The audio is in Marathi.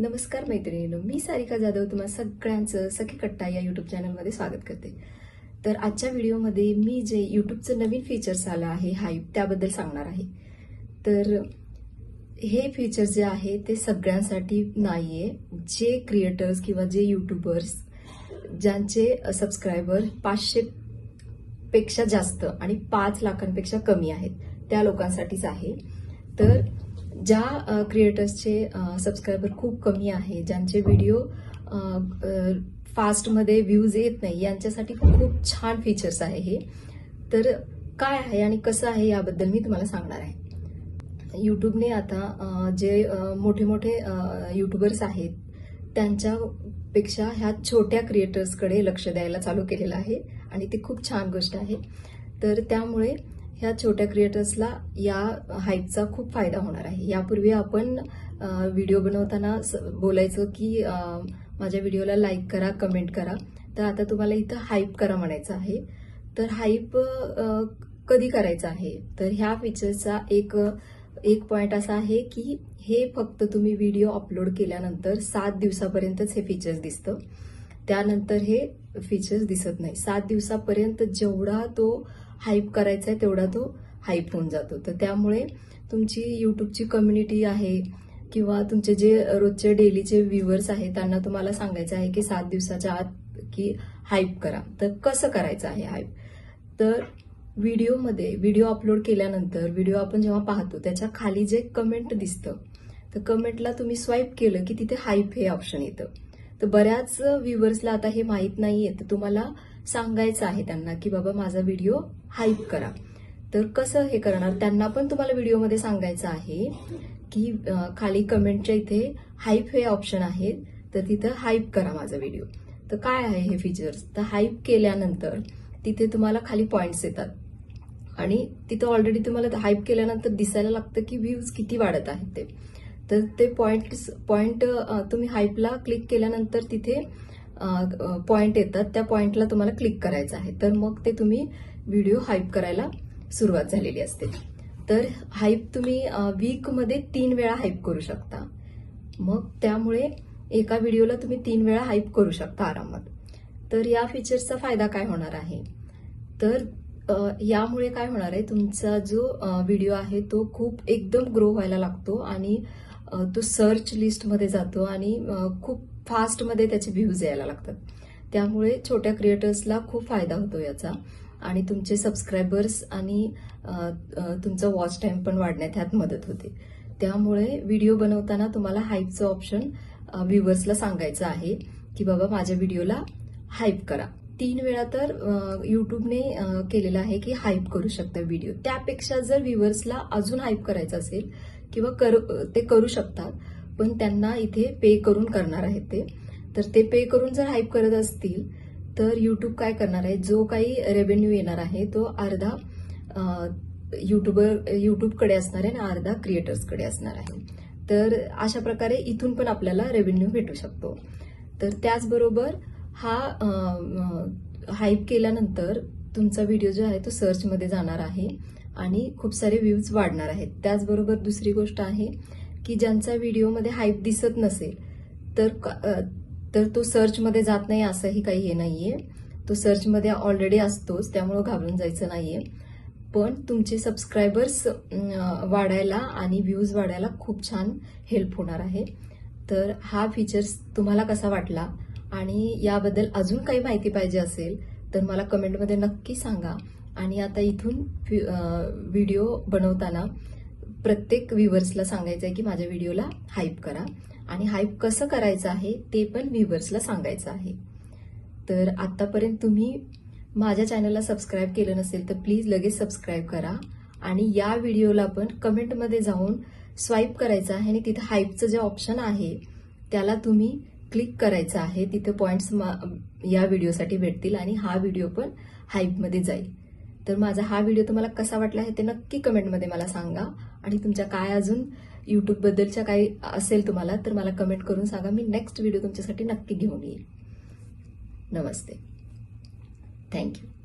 नमस्कार मैत्रिणीनो मी सारिका जाधव तुम्हा सगळ्यांचं सखी कट्टा या यूट्यूब चॅनलमध्ये स्वागत करते. तर आजच्या व्हिडिओमध्ये मी जे यूट्यूबचं नवीन फीचर्स आलं आहे हाईप त्याबद्दल सांगणार आहे. तर हे फीचर जे आहे ते सगळ्यांसाठी नाही आहे जे क्रिएटर्स किंवा जे यूट्यूबर्स ज्यांचे सबस्क्रायबर पाचशे पेक्षा जास्त आणि पाच लाखांपेक्षा कमी आहेत त्या लोकांसाठीच आहे. तर ज्या क्रिएटर्सचे सबस्क्रायबर खूप कमी आहे ज्यांचे व्हिडिओ फास्टमध्ये व्ह्यूज येत नाही यांच्यासाठी खूप छान फीचर्स आहे हे. तर काय आहे आणि कसं आहे याबद्दल मी तुम्हाला सांगणार आहे. यूट्यूबने आता जे मोठे मोठे युट्यूबर्स आहेत त्यांच्यापेक्षा ह्या छोट्या क्रिएटर्सकडे लक्ष द्यायला चालू केलेलं आहे आणि ती खूप छान गोष्ट आहे. तर त्यामुळे ह्या छोट्या क्रिएटर्सला या हाईपचा खूप फायदा होणार आहे. यापूर्वी आपण व्हिडिओ बनवताना स- की माझ्या व्हिडिओला लाईक करा कमेंट करा. तर आता तुम्हाला इथं हाईप करा म्हणायचं आहे. तर हाईप कधी करायचं आहे? तर ह्या फीचरचा एक एक पॉइंट असा आहे की हे फक्त तुम्ही व्हिडिओ अपलोड केल्यानंतर सात दिवसापर्यंतच हे फीचर्स दिसतं. त्यानंतर हे फीचर्स दिसत नाही. सात दिवसापर्यंत जेवढा तो हाईप करायचा आहे तेवढा तो हाईप होऊन जातो. तर त्यामुळे तुमची युट्यूबची कम्युनिटी आहे किंवा तुमचे जे रोजचे डेलीचे व्ह्युअर्स आहेत त्यांना तुम्हाला सांगायचं आहे की सात दिवसाच्या आत की हाईप करा. तर कसं करायचं आहे हाईप तर व्हिडिओमध्ये व्हिडिओ अपलोड केल्यानंतर व्हिडिओ आपण जेव्हा पाहतो त्याच्याखाली जे कमेंट दिसतं तर कमेंटला तुम्ही स्वाईप केलं की तिथे हाईप हे ऑप्शन येतं. तर बऱ्याच व्ह्युअर्सला आता हे माहीत नाही आहे तर तुम्हाला सांगायचं आहे त्यांना की बाबा माझा व्हिडिओ हाईप करा. तर कसं हे करणार? त्यांना पण तुम्हाला व्हिडिओमध्ये सांगायचं आहे की खाली कमेंटच्या इथे हाईप हे ऑप्शन आहे तर तिथं हाईप करा माझा व्हिडिओ तर काय आहे हे फीचर्स तर हाईप केल्यानंतर तिथे तुम्हाला खाली पॉईंट्स येतात. आणि तिथं ऑलरेडी तुम्हाला हाईप केल्यानंतर दिसायला लागतं की व्ह्यूज किती वाढत आहेत ते. तर ते पॉईंट्स पॉईंट तुम्ही हाईपला क्लिक केल्यानंतर तिथे पॉइंट येतात. त्या पॉइंटला तुम्हाला क्लिक करायचं आहे. तर मग ते तुम्ही व्हिडिओ हाईप करायला सुरुवात झालेली असते. तर हाईप तुम्ही वीकमध्ये तीन वेळा हाईप करू शकता. मग त्यामुळे एका व्हिडिओला तुम्ही तीन वेळा हाईप करू शकता आरामात. तर या फीचर्सचा फायदा काय होणार आहे? तर यामुळे काय होणार आहे? तुमचा जो व्हिडिओ आहे तो खूप एकदम ग्रो व्हायला लागतो आणि तो सर्च लिस्टमध्ये जातो आणि खूप फास्टमध्ये त्याचे व्ह्यूज यायला लागतात. त्यामुळे छोट्या क्रिएटर्सला खूप फायदा होतो याचा. आणि तुमचे सबस्क्रायबर्स आणि तुमचं तुमचा वॉच टाईम पण वाढण्यात ह्यात मदत होते. त्यामुळे व्हिडिओ बनवताना तुम्हाला हाईपचं ऑप्शन व्ह्युअर्सला सांगायचं आहे की बाबा माझ्या व्हिडिओला हाईप करा. तीन वेळा तर अ, युट्यूबने केलेलं आहे की हाईप करू शकता व्हिडिओ त्यापेक्षा जर व्ह्युअर्सला अजून हाईप करायचं असेल किंवा कर- ते करू शकतात पण त्यांना इथे पे करून करणार आहेत ते. तर ते पे करून जर हाईप करत असतील तर यूट्यूब काय करणार आहे? जो काही रेव्हेन्यू येणार आहे तो अर्धा युट्यूबर युट्यूबकडे असणार आहे आणि अर्धा क्रिएटर्सकडे असणार आहे. तर अशा प्रकारे इथून पण आपल्याला रेव्हेन्यू भेटू शकतो. तर त्याचबरोबर हा हाईप केल्यानंतर तुमचा व्हिडिओ जो आहे तो सर्चमध्ये जाणार आहे. आणि खूप सारे व्ह्यूज वाढणार आहेत. त्याचबरोबर दुसरी गोष्ट आहे की ज्यांचा व्हिडिओमध्ये हाईप दिसत नसेल तर क- तर तो सर्चमध्ये जात नाही असंही काही हे नाही आहे तो सर्चमध्ये ऑलरेडी असतोच त्यामुळं घाबरून जायचं नाहीये. पण तुमचे सबस्क्रायबर्स वाढायला आणि व्ह्यूज वाढायला खूप छान हेल्प होणार आहे. तर हा फीचर्स तुम्हाला कसा वाटला आणि याबद्दल अजून काही माहिती पाहिजे असेल तर मला कमेंटमध्ये नक्की सांगा. आणि आता इथून व्हिडिओ बनवताना प्रत्येक व्ह्युअर्सला सांगायचं आहे की माझ्या व्हिडिओला हाईप करा. आणि हाईप कसं करायचं आहे ते पण व्ह्युअर्सला सांगायचं आहे. तर आत्तापर्यंत तुम्ही माझ्या चॅनलला सबस्क्राईब केलं नसेल तर प्लीज लगेच सबस्क्राईब करा. आणि या व्हिडिओला पण कमेंटमध्ये जाऊन स्वाईप करायचं आहे आणि तिथं हाईपचं जे ऑप्शन आहे त्याला तुम्ही क्लिक करायचं आहे. तिथे पॉईंट्स या व्हिडिओसाठी भेटतील आणि हा व्हिडिओ पण हाईपमध्ये जाईल. तर माझा हा व्हिडिओ तुम्हाला कसा वाटला आहे ते नक्की कमेंटमध्ये मला सांगा. आणि तुमच्या काय अजून यूट्यूबबद्दलच्या काही असेल तुम्हाला तर मला कमेंट करून सांगा. मी नेक्स्ट व्हिडिओ तुमच्यासाठी नक्की घेऊन येईल. नमस्ते. थँक्यू